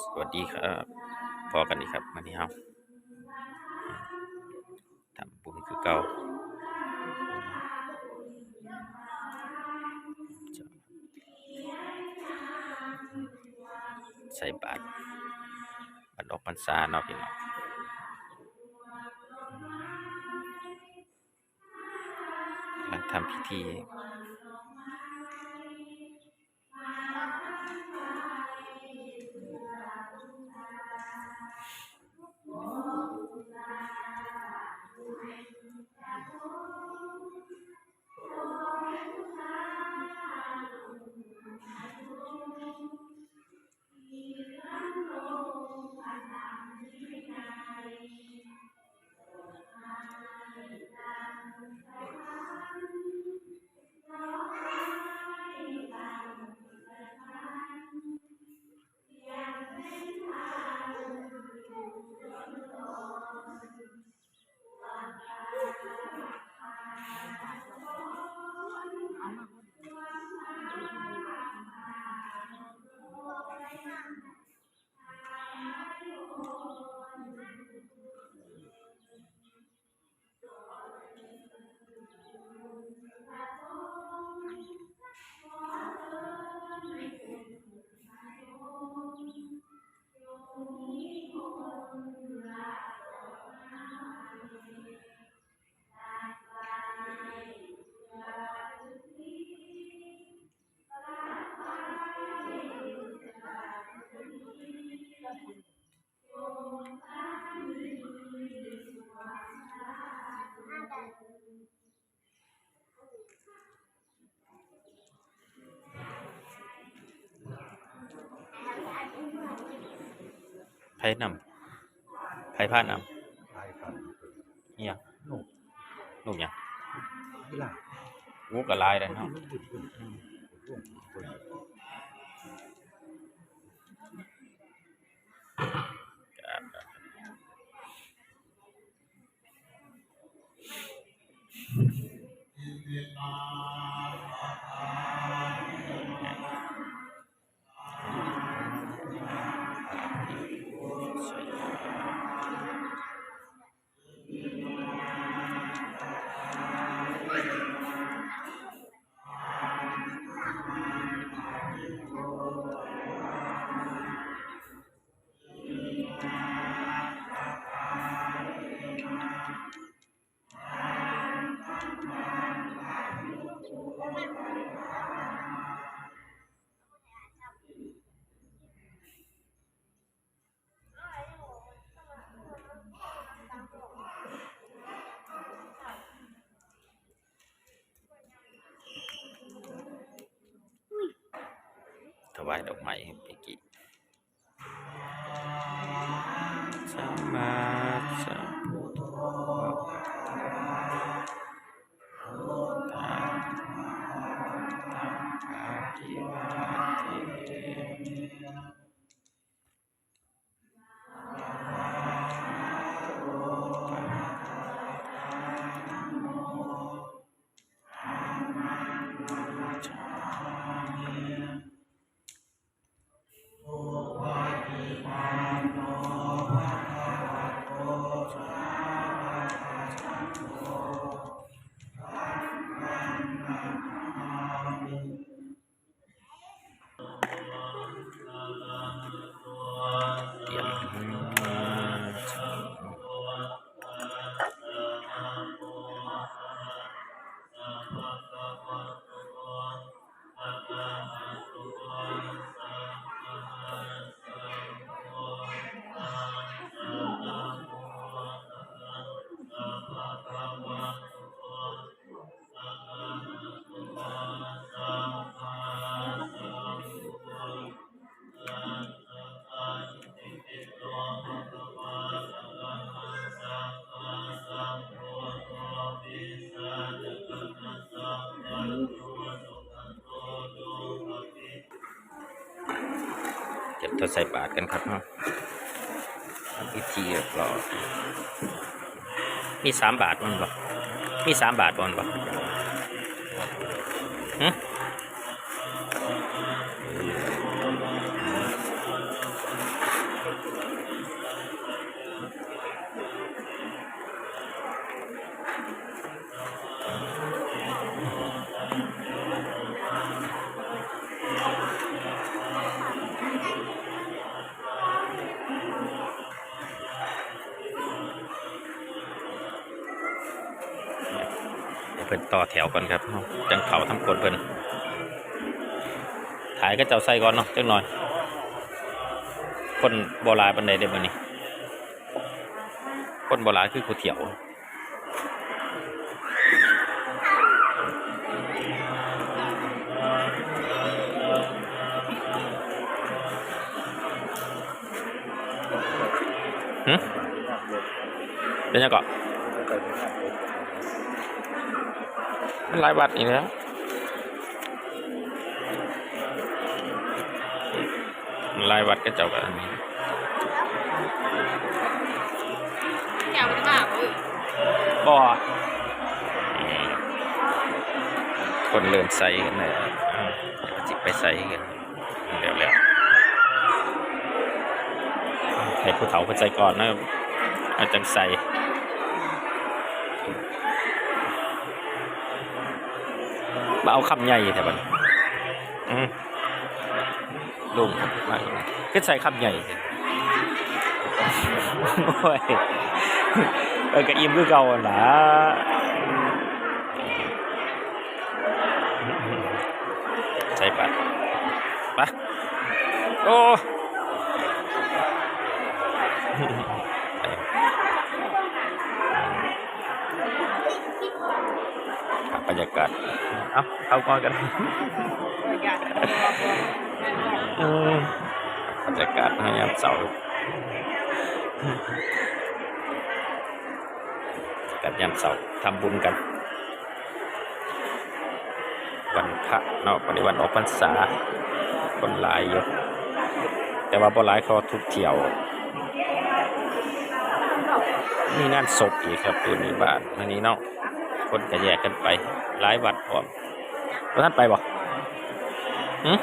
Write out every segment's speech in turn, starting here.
สวัสดีครับพอกันอีครับวันนี้เฮาทำบุญคือเก่าใส่บาตรบัดออกพรรษาเนาะพี่น้องกำลังทำพิธี ไพ่นำไพ่ผ้านใช่ครับำเนี่ยหนุ่มลูกเนี่ยนี่ล่ะงูกระลายเลยเนาะ วายดอกไม้ให้ปีกิสัมมาสัมพุทโธตังอาทิวาทิเต ก็บตัวใส่บาทกันครับเนาะทำพิธีเรียบร้อยมีสามบาทมันบ่มีสามบาทบอลบ่ฮ เพิ่นต่อแถวก่อนครับจังเขาทำกดเพิ่นถ่ายก็เจ้าใส่ก่อนเนาะจังหน่อย คนโบราณบันไดเด้บ่นี่คนโบราณคือผู้เถียวหึเป็นยังกาะมัน ลายบัตรอีกแล้วมันหลายบัตรก็เจ้ากันอันนี้อยากไปมากเว้ยบ่อืมคนเริ่มใส่กันเลยอืมเดี๋ยวจิไปใส่กันเดี๋ยวแล้วให้ผู้เฒ่าเพิ่นใส่ก่อนนะครับเอาจังใส่ มาเอาคำใหญ่แต่บัดอืมลุงมาก็ใส่คำใหญ่โอ้ยเออก็อิ่มคือเก่าหนะใส่ปัดไปโอ้ เอาเอาก่อนกันอยากอืมบรรยากาศในยามเสาร์กับยามเสาร์ทำบุญกัน วันพระเนาะวันนี้วันออกพรรษา คนหลายอยู่แต่ว่าบ่หลายเขาทุกเที่ยวมีงานศพอีกครับอยู่ในบ้านอันนี้เนาะคนก็แยกกันไปหลายวัดพร้อม แล้วท่านไปบ่หืม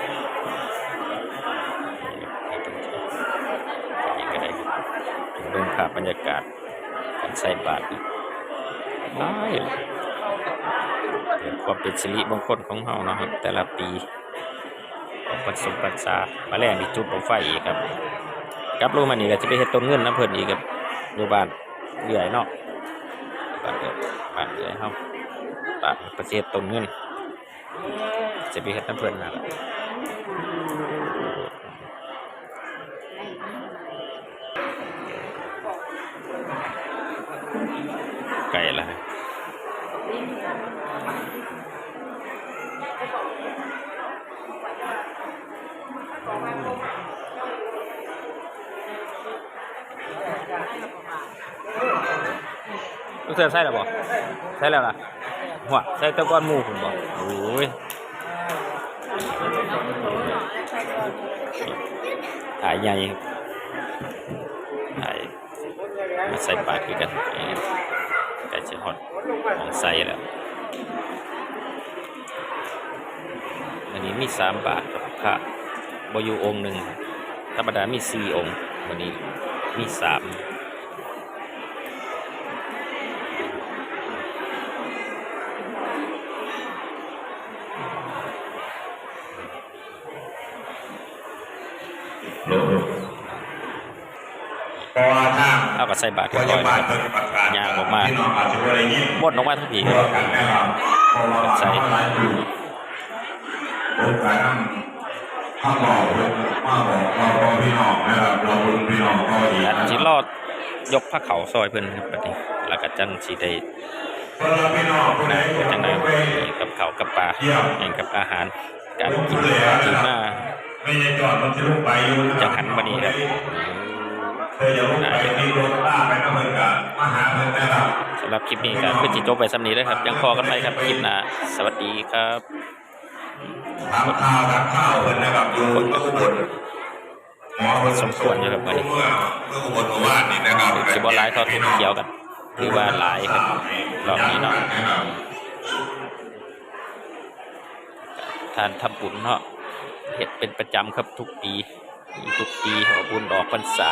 นี่ก็ได้เบิ่งภาพบรรยากาศการใส่บาตรอีกหลยพอความเป็นสิริมงคลของเฮานะครับ แต่ละปีออกพรรษาพรรษามาแรงที่จุดบังไฟอีกครับกลับลงมานี่ก็จะไปเฮ็ดต้นเงินน้ำเพิ่นอีกครับอยู่บ้านเรื่อยเนาะบ้านเดือยบ้านเรื่อยเฮาบ้านประเทศต้นเงิน จะไปเฮ็ดน้ำเพิ่นนั่นแหละไกลละลูกเสือใส่แล้วบ่าใส่แล้วล่ะ หัวใส่ตะก้อนหมูคุณบ่โอ้ยถ่ายใหญ่ครับถ่ายมาใส่ปากคือกันไก่เชียฮอตของใส่แล้วอันนี้มีสามบาทครับพระบอยู่องค์หนึ่งธรรมดามีสี่องค์วันนี้มีสาม กับใส่บาทพเรียบร้อยยาบานะลครับเพิ่นประกาศย่างออกมาพี่น้องอาจจะบ่ได้ยินบดออกมาทั้งผีตัวกันนะครับเพราะว่าใส่หลายอยู่เพิ่นก็นำข้าบอกเพิ่นมาบอกเราก็พี่น้องนะครับเราเพิ่นพี่น้องก็อีกอันนะคที่รับรอดยกผ้าเขาวซอยเพิ่นครับบัดนี้แล้วก็จังสิได้เพิ่นรับพี่น้องผู้ใดเป็นจังไดไปกับเขาวกับปลาเยี่ยมเองกับอาหารการลูกกินผู้เหลือกินนะคมารับไม่ใช่จอดมันจะลงไปอยู่ะครับจังหันบัดนี้ครับ เคยจะลงไปที่รถป้าไปก็เพิ่นก็มาหาเพิ่นนะครับสำหรับคลิปนี้ก็คือจิจบไปสำนี้เลยครับ ยังพอกันไปครับคลิปหน้าสวัสดีครับถามข่าวถามข้าวเพิ่นนะครับอยู่เมื่ออุบลหมอเพิ่นสมควรอยู่ครับวันนี้เมื่อเมื่ออุบลเมื่อวานนี่นะครับสิบ่หลายเทอทุนเขียวกันถือว่าหลายครับรอบนี้เนาะทานทำบุญเนาะเฮ็ดเป็นประจำครับทุกปีมีทุกปีออกบุญออกพรรษา